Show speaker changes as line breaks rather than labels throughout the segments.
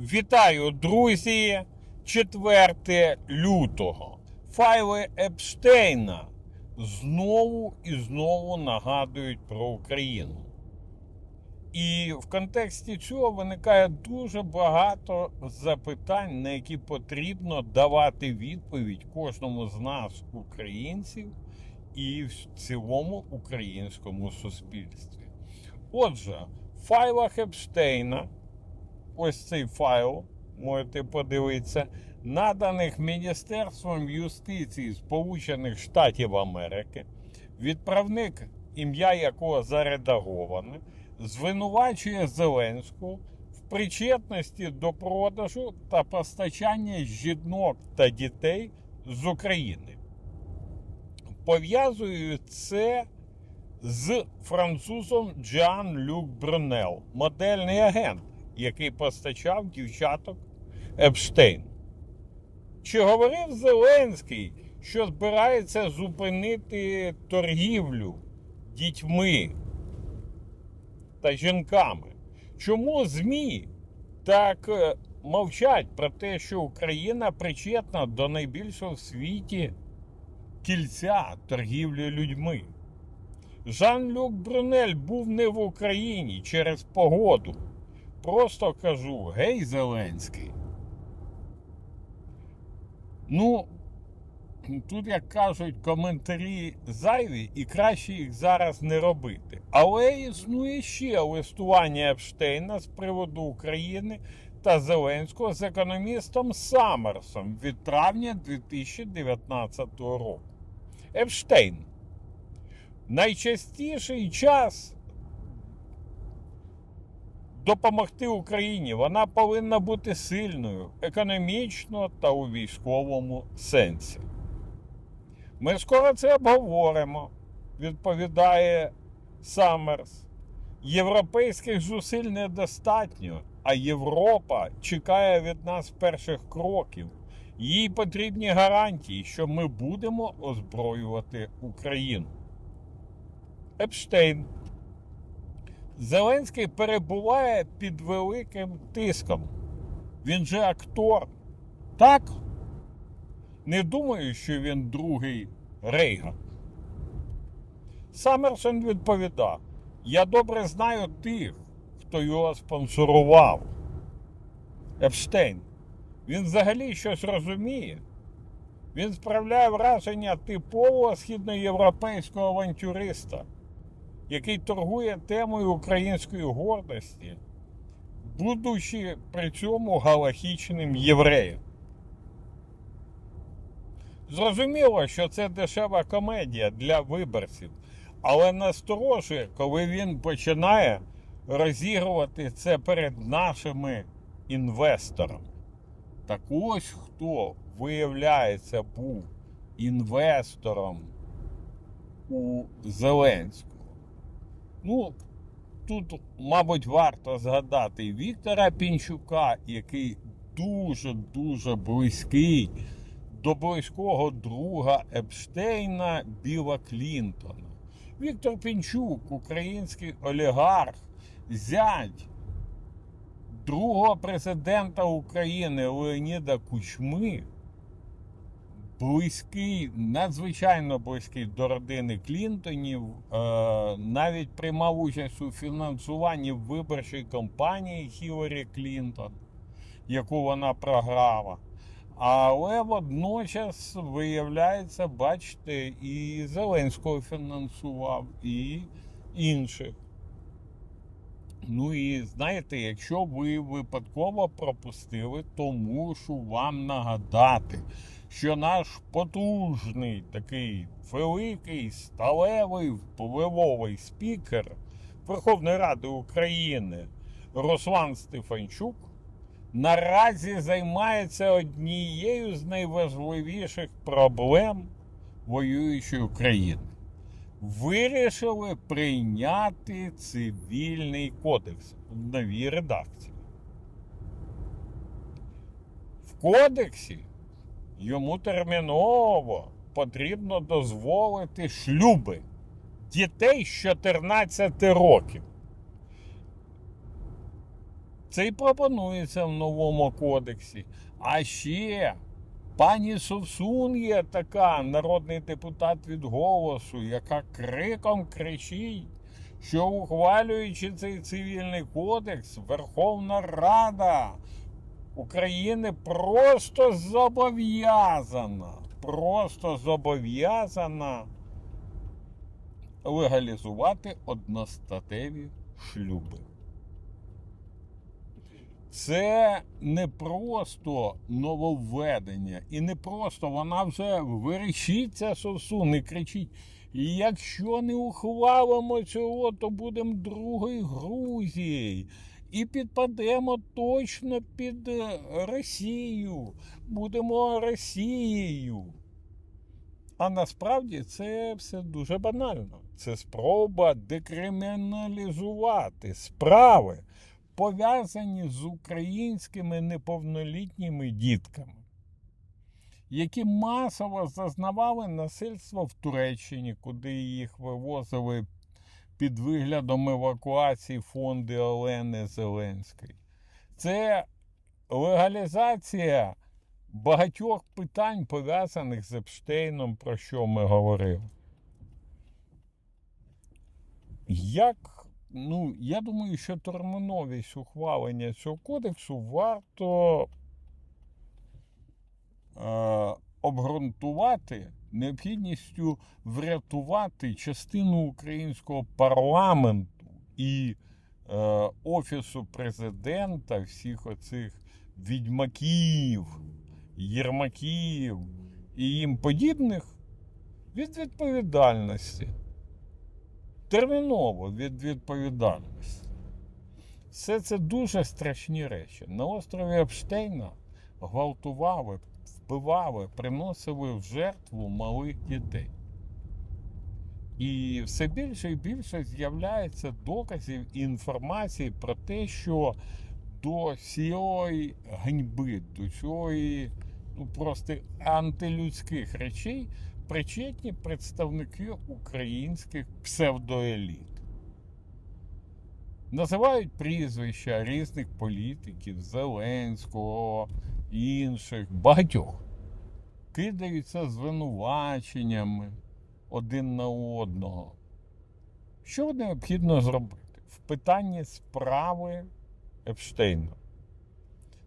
Вітаю, друзі! 4 лютого. Файли Епштейна знову і знову нагадують про Україну. І в контексті цього виникає дуже багато запитань, на які потрібно давати відповідь кожному з нас, українців, і в цілому українському суспільстві. Отже, в файлах Епштейна ось цей файл, можете подивитися, наданих Міністерством юстиції Сполучених Штатів Америки, відправник, ім'я якого заредаговане, звинувачує Зеленського в причетності до продажу та постачання жінок та дітей з України. Пов'язую це з французом Джан Люк Брунел, модельний агент, який постачав дівчаток Епштейн. Чи говорив Зеленський, що збирається зупинити торгівлю дітьми та жінками? Чому ЗМІ так е, мовчать про те, що Україна причетна до найбільшого в світі кільця торгівлі людьми? Жан-Люк Брунель був не в Україні через погоду. Просто кажу, гей, Зеленський. Ну, тут, як кажуть, коментарі зайві і краще їх зараз не робити. Але існує ще листування Епштейна з приводу України та Зеленського з економістом Саммерсом від травня 2019 року. Епштейн. Найчастіший час допомогти Україні. Вона повинна бути сильною економічно та у військовому сенсі. Ми скоро це обговоримо, відповідає Саммерс. Європейських зусиль недостатньо, а Європа чекає від нас перших кроків. Їй потрібні гарантії, що ми будемо озброювати Україну. Епштейн. Зеленський перебуває під великим тиском. Він же актор. Так? Не думаю, що він другий Рейган. Саммерсон відповідав: Я добре знаю тих, хто його спонсорував. Епштейн. Він взагалі щось розуміє. Він справляє враження типового східноєвропейського авантюриста який торгує темою української гордості, будучи при цьому галахічним євреєм. Зрозуміло, що це дешева комедія для виборців, але насторожує, коли він починає розігрувати це перед нашими інвесторами. Так ось хто, виявляється, був інвестором у Зеленського. Ну, тут, мабуть, варто згадати Віктора Пінчука, який дуже-дуже близький до близького друга Епштейна Біла Клінтона. Віктор Пінчук, український олігарх, зять другого президента України Леоніда Кучми близький, надзвичайно близький до родини Клінтонів, е, навіть приймав участь у фінансуванні виборчої кампанії Хіларі Клінтон, яку вона програла. Але водночас, виявляється, бачите, і Зеленського фінансував, і інших. Ну і знаєте, якщо ви випадково пропустили, то мушу вам нагадати, що наш потужний такий великий сталевий впливовий спікер Верховної Ради України Руслан Стефанчук наразі займається однією з найважливіших проблем воюючої України. Вирішили прийняти цивільний кодекс в новій редакції. В кодексі йому терміново потрібно дозволити шлюби дітей з 14 років. Це і пропонується в новому кодексі. А ще пані Совсун є така, народний депутат від голосу, яка криком кричить, що ухвалюючи цей цивільний кодекс, Верховна Рада України просто зобов'язана, просто зобов'язана легалізувати одностатеві шлюби. Це не просто нововведення, і не просто вона вже вирішиться сосун і кричить. І якщо не ухвалимо цього, то будемо другою Грузією. І підпадемо точно під е, Росію. Будемо Росією. А насправді це все дуже банально. Це спроба декриміналізувати справи, пов'язані з українськими неповнолітніми дітками, які масово зазнавали насильства в Туреччині, куди їх вивозили під виглядом евакуації фонди Олени Зеленської. Це легалізація багатьох питань, пов'язаних з Епштейном, про що ми говорили. Як, ну, я думаю, що терміновість ухвалення цього кодексу варто е, обґрунтувати необхідністю врятувати частину українського парламенту і е, Офісу президента, всіх оцих відьмаків, єрмаків і їм подібних від відповідальності. Терміново від відповідальності. Все це дуже страшні речі. На острові Епштейна гвалтували, вбивали, приносили в жертву малих дітей. І все більше і більше з'являється доказів і інформації про те, що до цієї ганьби, до цієї ну, просто антилюдських речей причетні представники українських псевдоеліт. Називають прізвища різних політиків, Зеленського, інших, багатьох. Кидаються звинуваченнями один на одного. Що необхідно зробити? В питанні справи Епштейна.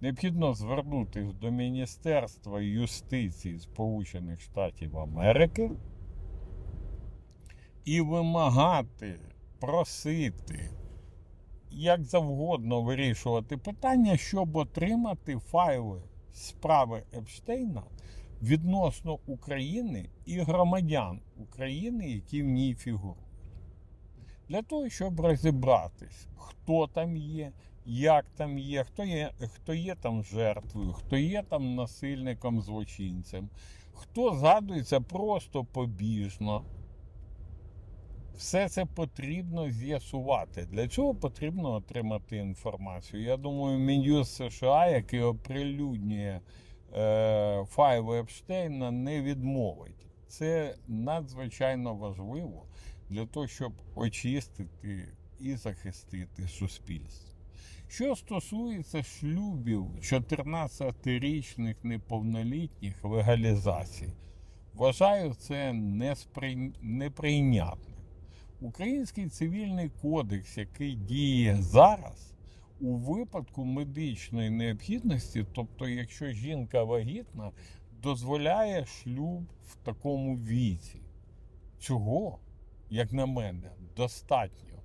Необхідно звернутися до Міністерства юстиції Сполучених Штатів Америки і вимагати, просити, як завгодно вирішувати питання, щоб отримати файли справи Епштейна відносно України і громадян України, які в ній фігурують. Для того, щоб розібратись, хто там є, як там є, хто є, хто є там жертвою, хто є там насильником, злочинцем, хто згадується просто побіжно. Все це потрібно з'ясувати. Для цього потрібно отримати інформацію. Я думаю, Мін'юз США, який оприлюднює е, файли Епштейна, не відмовить. Це надзвичайно важливо для того, щоб очистити і захистити суспільство. Що стосується шлюбів 14-річних неповнолітніх легалізацій, вважаю це несприй... неприйнятним. Український цивільний кодекс, який діє зараз, у випадку медичної необхідності, тобто, якщо жінка вагітна, дозволяє шлюб в такому віці. Цього, як на мене, достатньо.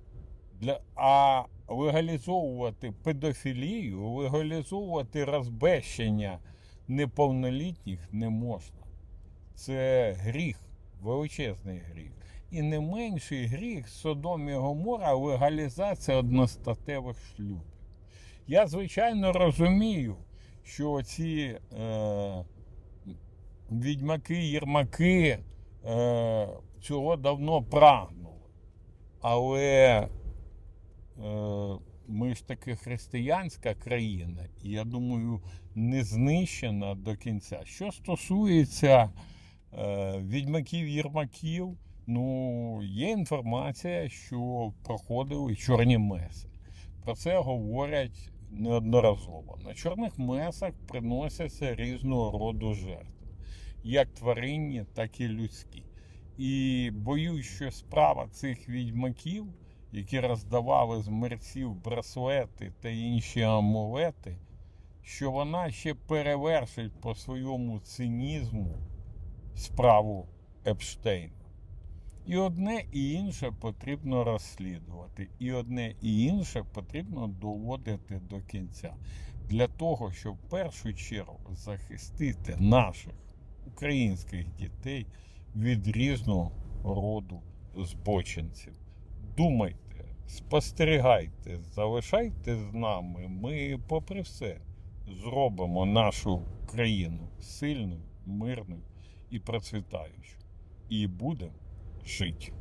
Для... А легалізовувати педофілію, легалізовувати розбещення неповнолітніх не можна. Це гріх, величезний гріх. І не менший гріх Содом і Гомора легалізація одностатевих шлюбів. Я, звичайно, розумію, що ці е, відьмаки, єрмаки е, цього давно прагнули. Але е, ми ж таки християнська країна, і я думаю, не знищена до кінця. Що стосується е, відьмаків єрмаків, ну, є інформація, що проходили чорні меси. Про це говорять неодноразово. На чорних месах приносяться різного роду жертви, як тваринні, так і людські. І боюсь, що справа цих відьмаків, які роздавали з мерців браслети та інші амулети, що вона ще перевершить по своєму цинізму справу Епштейна. І одне і інше потрібно розслідувати, і одне і інше потрібно доводити до кінця для того, щоб в першу чергу захистити наших українських дітей від різного роду збочинців. Думайте, спостерігайте, залишайте з нами. Ми, попри все, зробимо нашу країну сильною, мирною і процвітаючою. І будемо жити.